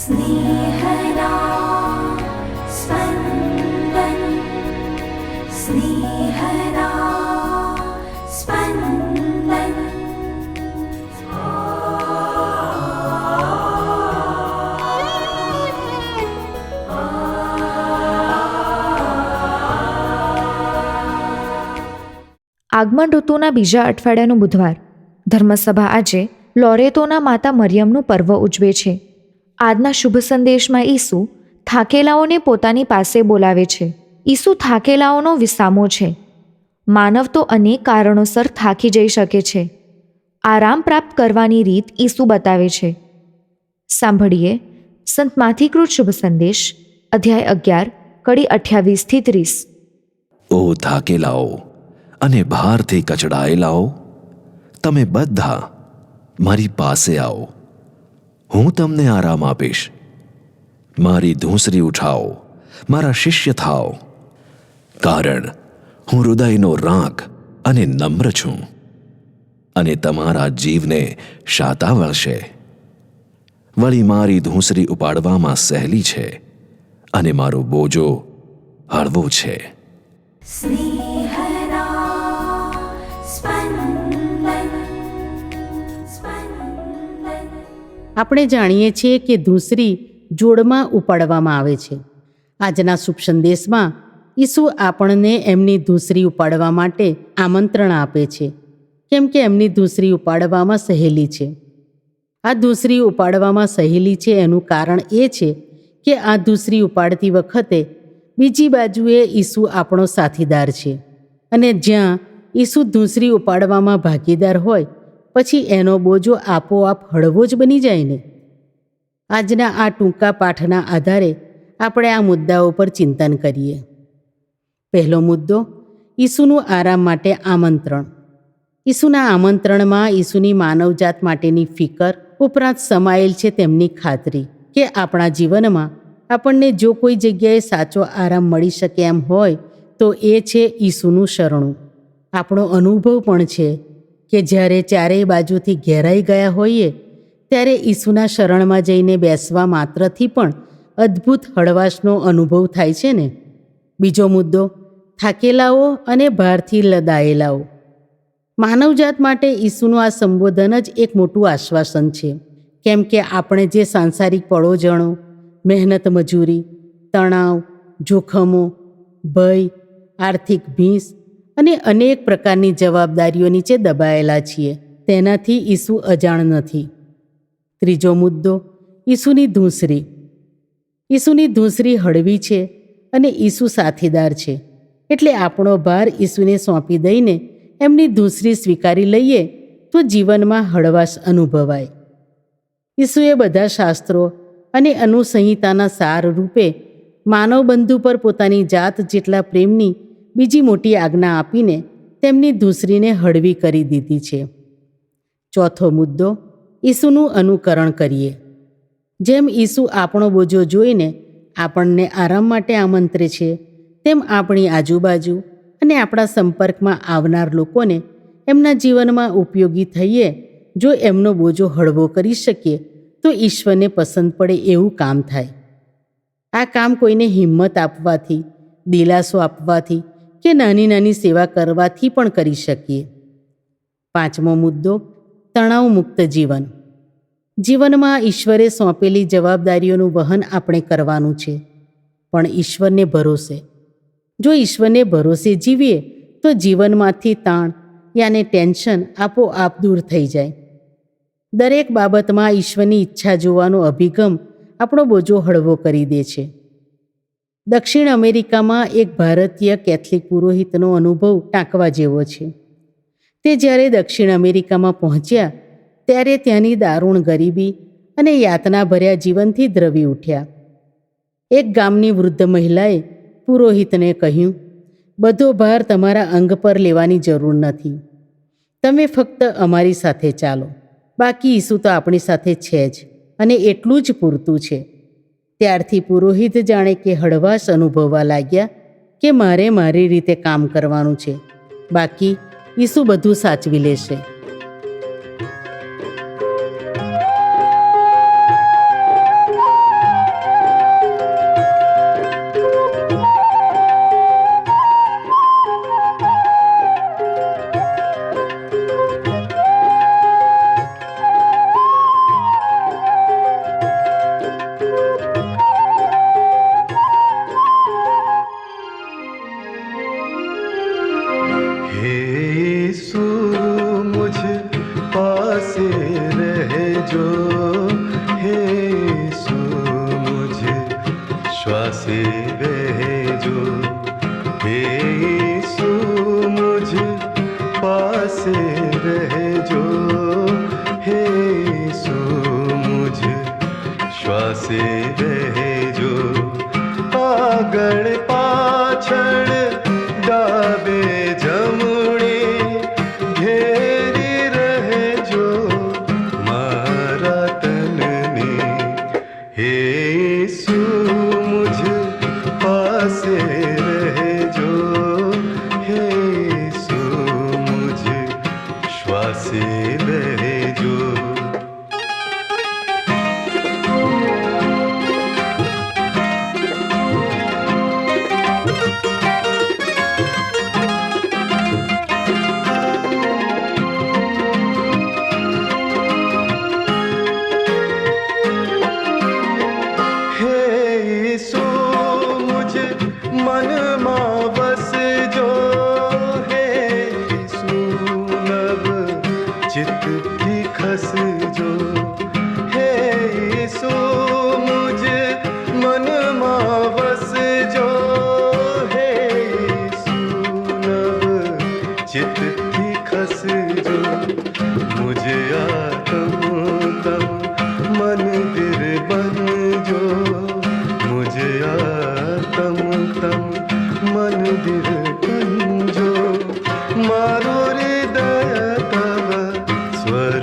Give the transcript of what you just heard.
स्नेहदा स्पन्दन स्नेहदा स्पन्दन આગમન ઋતુના બીજા અઠવાડિયાનો બુધવાર ધર્મસભા આજે લોરેતોના માતા મરિયમનું પર્વ ઉજવે છે આજના શુભ સંદેશમાં ઈસુ થાકેલાઓને પોતાની પાસે બોલાવે છે. ઈસુ થાકેલાઓનો વિસામો છે. માનવ તો અનેક કારણોસર થાકી જઈ શકે છે. આરામ પ્રાપ્ત કરવાની રીત ઈસુ બતાવે છે. સાંભળીએ સંત માથીકૃત શુભ સંદેશ, અધ્યાય અગિયાર, કડી અઠ્યાવીસથી ત્રીસ. ઓ થાકેલાઓ અને ભારથી કચડાયેલાઓ, તમે બધા મારી પાસે આવો. હું તમને આરામ આપીશ. મારી ધૂંસરી ઉઠાવો મારા શિષ્ય થાવ કારણ, હું હૃદયનો રાંક અને નમ્ર છું અને તમારા જીવને શાતા વળશે. વળી મારી ધૂંસરી ઉપાડવામાં સહેલી છે અને મારો બોજો હળવો છે. સ્નેહ આપણે જાણીએ છીએ કે ધૂસરી જોડમાં ઉપાડવામાં આવે છે. આજના શુભ સંદેશમાં ઈસુ આપણને એમની ધૂસરી ઉપાડવા માટે આમંત્રણ આપે છે, કેમ કે એમની ધૂસરી ઉપાડવામાં સહેલી છે. આ ધૂસરી ઉપાડવામાં સહેલી છે એનું કારણ એ છે કે આ ધૂસરી ઉપાડતી વખતે બીજી બાજુએ ઈસુ આપણો સાથીદાર છે અને જ્યાં ઈસુ ધૂસરી ઉપાડવામાં ભાગીદાર હોય પછી એનો બોજો આપોઆપ હળવો જ બની જાય ને. આજના આ ટૂંકા પાઠના આધારે આપણે આ મુદ્દાઓ પર ચિંતન કરીએ. પહેલો મુદ્દો, ઈસુનું આરામ માટે આમંત્રણ. ઈસુના આમંત્રણમાં ઈસુની માનવજાત માટેની ફિકર ઉપરાંત સમાયેલ છે તેમની ખાતરી કે આપણા જીવનમાં આપણને જો કોઈ જગ્યાએ સાચો આરામ મળી શકે એમ હોય તો એ છે ઈસુનું શરણું. આપણો અનુભવ પણ છે કે જ્યારે ચારેય બાજુથી ઘેરાઈ ગયા હોઈએ, ત્યારે ઈસુના શરણમાં જઈને બેસવા માત્રથી પણ અદ્ભુત હળવાશનો અનુભવ થાય છે ને? બીજો મુદ્દો, થાકેલાઓ અને ભારથી લદાયેલાઓ. માનવજાત માટે ઈસુનું આ સંબોધન જ એક મોટું આશ્વાસન છે. કેમ કે આપણે જે સાંસારિક પળોજણો મહેનત મજૂરી, તણાવ, જોખમો, ભય, આર્થિક ભીંસ અને અનેક પ્રકારની જવાબદારીઓ નીચે દબાયેલા છીએ. તેનાથી ઈસુ અજાણ નથી. ત્રીજો મુદ્દો, ઈસુની ધૂંસરી. ઈસુની ધૂંસરી હળવી છે અને ઈસુ સાથીદાર છે. એટલે આપણો ભાર ઈસુને સોંપી દઈને એમની ધૂંસરી સ્વીકારી લઈએ તો જીવનમાં હળવાશ અનુભવાય. ઈસુએ બધા શાસ્ત્રો અને અનુસંહિતાના સાર રૂપે માનવબંધુ પર પોતાની જાત જેટલા પ્રેમની બીજી મોટી આજ્ઞા આપીને તેમની ધૂસરીને હળવી કરી દીધી છે. ચોથો મુદ્દો, ઈસુનું અનુકરણ કરીએ. જેમ ઈસુ આપણો બોજો જોઈને આપણને આરામ માટે આમંત્રે છે, તેમ આપણી આજુબાજુ અને આપણા સંપર્કમાં આવનાર લોકોને એમના જીવનમાં ઉપયોગી થઈએ, જો એમનો બોજો હળવો કરી શકીએ, તો ઈશ્વરને પસંદ પડે એવું કામ થાય. આ કામ કોઈને હિંમત આપવાથી, દિલાસો આપવાથી કે નાની નાની સેવા કરવાથી પણ કરી શકીએ? પાંચમો મુદ્દો, તણાવ મુક્ત જીવન. જીવનમાં ઈશ્વરે સોંપેલી જવાબદારીઓનું વહન આપણે કરવાનું છે, પણ ઈશ્વરને ભરોસે. જો ઈશ્વરને ભરોસે જીવીએ, તો જીવનમાંથી તાણ યાને ટેન્શન આપોઆપ દૂર થઈ જાય. દરેક બાબતમાં ઈશ્વરની ઈચ્છા જોવાનો અભિગમ આપણો બોજો હળવો કરી દે છે. દક્ષિણ અમેરિકામાં એક ભારતીય કેથલિક પુરોહિતનો અનુભવ ટાંકવા જેવો છે. તે જ્યારે દક્ષિણ અમેરિકામાં પહોંચ્યા, ત્યારે ત્યાંની દારૂણ ગરીબી અને યાતનાભર્યા જીવનથી દ્રવી ઉઠ્યા. એક ગામની વૃદ્ધ મહિલાએ પુરોહિતને કહ્યું, બધો ભાર તમારા અંગ પર લેવાની જરૂર નથી. તમે ફક્ત અમારી સાથે ચાલો. બાકી ઈસુ તો આપણી સાથે છે જ અને એટલું જ પૂરતું છે. ત્યારથી પુરોહિત જાણે કે હળવાશ અનુભવવા લાગ્યા કે મારે મારી રીતે કામ કરવાનું છે. બાકી ઈસુ બધું સાચવી લેશે. sevdim હસજો હે ઈસુ મુજે મનમાં વસજો હે ઈસુ નવ ચિત્તથી ખસજો મુજે આતમ તમ મંદિર બનજો મુજે આતમ તમ મંદિર બનજો મારું હૃદય તવ સ્વર